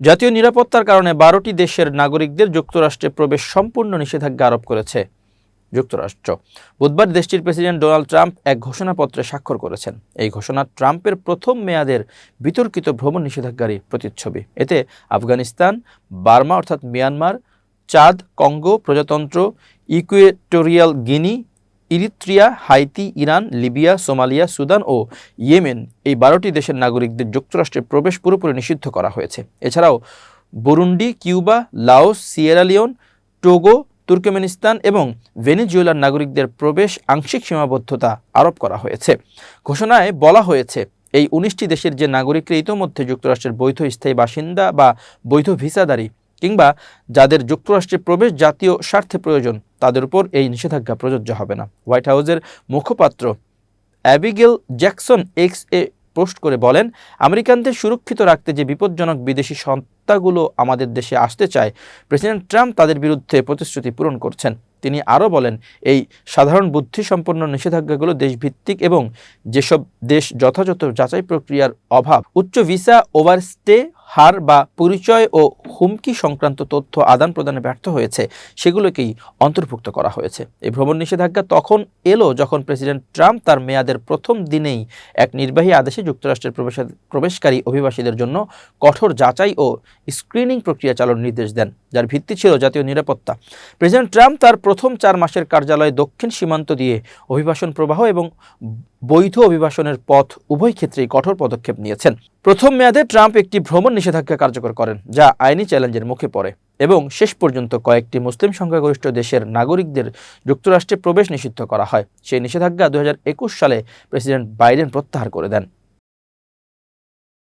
জাতীয় নিরাপত্তার কারণে বারোটি দেশের নাগরিকদের যুক্তরাষ্ট্রে প্রবেশ সম্পূর্ণ নিষেধাজ্ঞা আরোপ করেছে যুক্তরাষ্ট্র। বুধবার দেশটির প্রেসিডেন্ট ডোনাল্ড ট্রাম্প এক ঘোষণাপত্রে স্বাক্ষর করেছেন। এই ঘোষণা ট্রাম্পের প্রথম মেয়াদের বিতর্কিত ভ্রমণ নিষেধাজ্ঞারই প্রতিচ্ছবি। এতে আফগানিস্তান, বার্মা অর্থাৎ মিয়ানমার, চাঁদ, কঙ্গো, প্রজাতন্ত্র, Equatorial Guinea Eritrea, Haiti, Iran, Libya, Somalia, Sudan ও ইয়েমেন এই বারোটি দেশের নাগরিকদের যুক্তরাষ্ট্রে প্রবেশ পুরোপুরি নিষিদ্ধ করা হয়েছে। এছাড়াও Burundi, Cuba, Laos Sierra Leone Togo, Turkmenistan এবং ভেনেজুয়েলার নাগরিকদের প্রবেশ আংশিক সীমাবদ্ধতা আরোপ করা হয়েছে। ঘোষণায় বলা হয়েছে, এই উনিশটি দেশের যে নাগরিকরা ইতোমধ্যে যুক্তরাষ্ট্রের বৈধ স্থায়ী বাসিন্দা বা বৈধ ভিসাদারী কিংবা যাদের যুক্তরাষ্ট্রে প্রবেশ জাতীয় স্বার্থে প্রয়োজন, তাদের উপর এই নিষেধাজ্ঞা প্রযোজ্য হবে না। হোয়াইট হাউসের মুখপাত্র অ্যাবিগেল জ্যাকসন এক্স এ পোস্ট করে বলেন, আমেরিকানদের সুরক্ষিত রাখতে যে বিপজ্জনক বিদেশি সত্তাগুলো আমাদের দেশে আসতে চায়, প্রেসিডেন্ট ট্রাম্প তাদের বিরুদ্ধে প্রতিশ্রুতি পূরণ করছেন। তিনি আরও বলেন, এই সাধারণ বুদ্ধিসম্পন্ন নিষেধাজ্ঞাগুলো দেশভিত্তিক এবং যেসব দেশ যথাযথ যাচাই প্রক্রিয়ার অভাব, উচ্চ ভিসা ওভারস্টে হার বা পরিচয় ও হুমকি সংক্রান্ত তথ্য আদান প্রদানে ব্যর্থ হয়েছে, সেগুলোকেই অন্তর্ভুক্ত করা হয়েছে। এই ভ্রমণ নিষেধাজ্ঞা তখন এলো যখন প্রেসিডেন্ট ট্রাম্প তার মেয়াদের প্রথম দিনেই এক নির্বাহী আদেশে যুক্তরাষ্ট্রের প্রবেশ, প্রবেশকারী অভিবাসীদের জন্য কঠোর যাচাই ও স্ক্রিনিং প্রক্রিয়া চালানোর নির্দেশ দেন, যার ভিত্তি ছিল জাতীয় নিরাপত্তা। প্রেসিডেন্ট ট্রাম্প তার প্রথম চার মাসের কার্যালয়ে দক্ষিণ সীমান্ত দিয়ে অভিবাসন প্রবাহ এবং বৈধ অভিবাসনের পথ উভয় ক্ষেত্রেই কঠোর পদক্ষেপ নিয়েছেন। প্রথম মেয়াদে ট্রাম্প একটি ভ্রমণ নিষেধাজ্ঞা কার্যকর করেন, যা আইনি চ্যালেঞ্জের মুখে পড়ে এবং শেষ পর্যন্ত কয়েকটি মুসলিম সংখ্যাগরিষ্ঠ দেশের নাগরিকদের যুক্তরাষ্ট্রে প্রবেশ নিষিদ্ধ করা হয়। সেই নিষেধাজ্ঞা দু হাজার একুশ সালে প্রেসিডেন্ট বাইডেন প্রত্যাহার করে দেন।